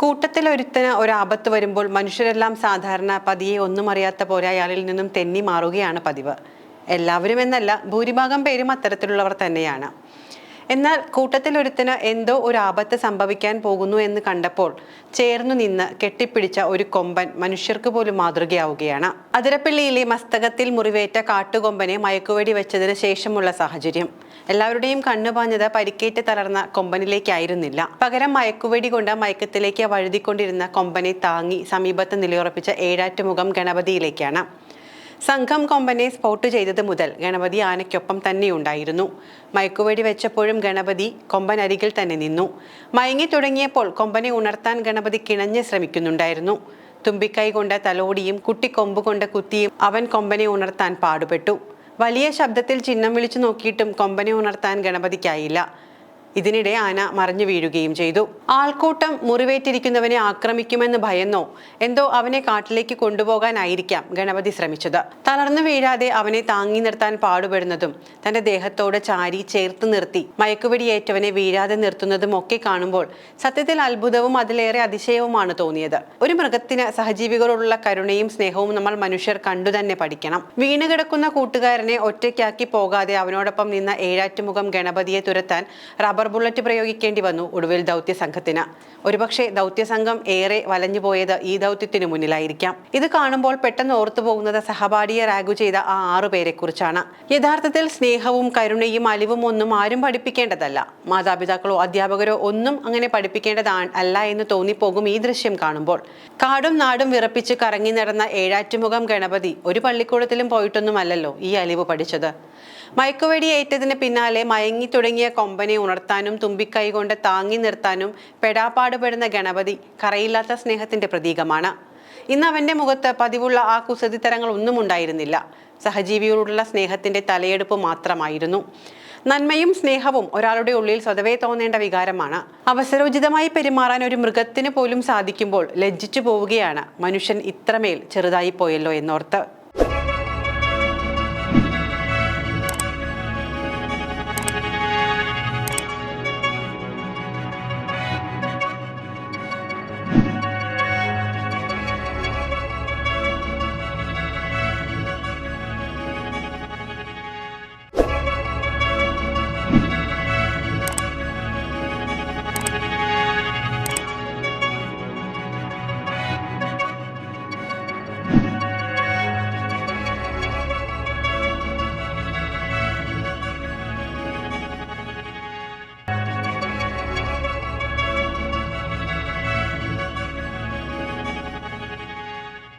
കൂട്ടത്തിൽ ഒരുത്തന് ആപത്ത് വരുമ്പോൾ മനുഷ്യരെല്ലാം സാധാരണ പതിയെ ഒന്നും അറിയാത്ത പോലെ അയാളിൽ നിന്നും തെന്നി മാറുകയാണ് പതിവ്. എല്ലാവരും എന്നല്ല ഭൂരിഭാഗം പേരും അത്തരത്തിലുള്ളവർ തന്നെയാണ്. എന്നാൽ കൂട്ടത്തിൽ ഒരുത്തിന് എന്തോ ഒരു ആപത്ത് സംഭവിക്കാൻ പോകുന്നു എന്ന് കണ്ടപ്പോൾ ചേർന്നു നിന്ന് കെട്ടിപ്പിടിച്ച ഒരു കൊമ്പൻ മനുഷ്യർക്ക് പോലും മാതൃകയാവുകയാണ്. അതിരപ്പള്ളിയിലെ മസ്തകത്തിൽ മുറിവേറ്റ കാട്ടുകൊമ്പനെ മയക്കുവെടി വെച്ചതിന് ശേഷമുള്ള സാഹചര്യം. എല്ലാവരുടെയും കണ്ണുപാഞ്ഞത് പരിക്കേറ്റ് തളർന്ന കൊമ്പനിലേക്കായിരുന്നില്ല. പകരം മയക്കുവെടി കൊണ്ട് മയക്കത്തിലേക്ക് വഴുതിക്കൊണ്ടിരുന്ന കൊമ്പനെ താങ്ങി സമീപത്ത് നിലയുറപ്പിച്ച ഏഴാറ്റുമുഖം ഗണപതിയിലേക്കാണ്. സംഘം കൊമ്പനെ സ്പോട്ട് ചെയ്തത് മുതൽ ഗണപതി ആനയ്ക്കൊപ്പം തന്നെയുണ്ടായിരുന്നു. മയക്കുവെടി വെച്ചപ്പോഴും ഗണപതി കൊമ്പൻ അരികിൽ തന്നെ നിന്നു. മയങ്ങി തുടങ്ങിയപ്പോൾ കൊമ്പനെ ഉണർത്താൻ ഗണപതി കിണഞ്ഞ് ശ്രമിക്കുന്നുണ്ടായിരുന്നു. തുമ്പിക്കൈ കൊണ്ട തലോടിയും കുട്ടിക്കൊമ്പ് കൊണ്ട കുത്തിയും അവൻ കൊമ്പനെ ഉണർത്താൻ പാടുപെട്ടു. വലിയ ശബ്ദത്തിൽ ചിഹ്നം വിളിച്ചു നോക്കിയിട്ടും കൊമ്പനെ ഉണർത്താൻ ഗണപതിക്കായില്ല. ഇതിനിടെ ആന മറിഞ്ഞു വീഴുകയും ചെയ്തു. ആൾക്കൂട്ടം മുറിവേറ്റിരിക്കുന്നവനെ ആക്രമിക്കുമെന്ന് ഭയന്നോ? എന്തോ അവനെ കാട്ടിലേക്ക് കൊണ്ടുപോകാനായിരിക്കാം ഗണപതി ശ്രമിച്ചത്. തളർന്നു വീഴാതെ അവനെ താങ്ങി നിർത്താൻ പാടുപെടുന്നതും തന്റെ ദേഹത്തോട് ചാരി ചേർത്ത് നിർത്തി മയക്കുപിടിയേറ്റവനെ വീഴാതെ നിർത്തുന്നതും ഒക്കെ കാണുമ്പോൾ സത്യത്തിൽ അത്ഭുതവും അതിലേറെ അതിശയവുമാണ് തോന്നിയത്. ഒരു മൃഗത്തിന് സഹജീവികളോടുള്ള കരുണയും സ്നേഹവും നമ്മൾ മനുഷ്യർ കണ്ടു തന്നെ പഠിക്കണം. വീണ് കിടക്കുന്ന കൂട്ടുകാരനെ ഒറ്റയ്ക്കാക്കി പോകാതെ അവനോടൊപ്പം നിന്ന ഏഴാറ്റുമുഖം ഗണപതിയെ തുരത്താൻ റബ്ബർ ബുള്ളറ്റ് പ്രയോഗിക്കേണ്ടി വന്നു ഒടുവിൽ ദൗത്യ സംഘത്തിന്. ഒരുപക്ഷെ ദൗത്യ സംഘം ഏറെ വലഞ്ഞു പോയത് ഈ ദൗത്യത്തിന് മുന്നിലായിരിക്കാം. ഇത് കാണുമ്പോൾ പെട്ടെന്ന് ഓർത്തു പോകുന്നത് സഹപാഠിയെ റാഗു ചെയ്ത ആ ആറുപേരെ കുറിച്ചാണ് യഥാർത്ഥത്തിൽ സ്നേഹവും കരുണയും അലിവും ഒന്നും ആരും പഠിപ്പിക്കേണ്ടതല്ല. മാതാപിതാക്കളോ അധ്യാപകരോ ഒന്നും അങ്ങനെ പഠിപ്പിക്കേണ്ടതാ അല്ല എന്ന് തോന്നിപ്പോകും ഈ ദൃശ്യം കാണുമ്പോൾ. കാടും നാടും വിറപ്പിച്ച് കറങ്ങി നടന്ന ഏഴാറ്റുമുഖം ഗണപതി ഒരു പള്ളിക്കൂടത്തിലും പോയിട്ടൊന്നുമല്ലല്ലോ ഈ അലിവ് പഠിച്ചത്. മയക്കുവെടിയേറ്റതിന് പിന്നാലെ മയങ്ങി തുടങ്ങിയ കൊമ്പനെ ഉണർത്താനും തുമ്പിക്കൈ കൊണ്ട് താങ്ങി നിർത്താനും പെടാപ്പാടുപെടുന്ന ഗണപതി കറയില്ലാത്ത സ്നേഹത്തിന്റെ പ്രതീകമാണ്. ഇന്ന് അവന്റെ മുഖത്ത് പതിവുള്ള ആ കുസൃതിത്തരങ്ങൾ ഒന്നും ഉണ്ടായിരുന്നില്ല. സഹജീവിയോടുള്ള സ്നേഹത്തിന്റെ തലയെടുപ്പ് മാത്രമായിരുന്നു. നന്മയും സ്നേഹവും ഒരാളുടെ ഉള്ളിൽ സ്വതവേ തോന്നേണ്ട വികാരമാണ്. അവസരോചിതമായി പെരുമാറാൻ ഒരു മൃഗത്തിന് പോലും സാധിക്കുമ്പോൾ ലജ്ജിച്ചു പോവുകയാണ് മനുഷ്യൻ ഇത്രമേൽ ചെറുതായി പോയല്ലോ എന്നോർത്ത്.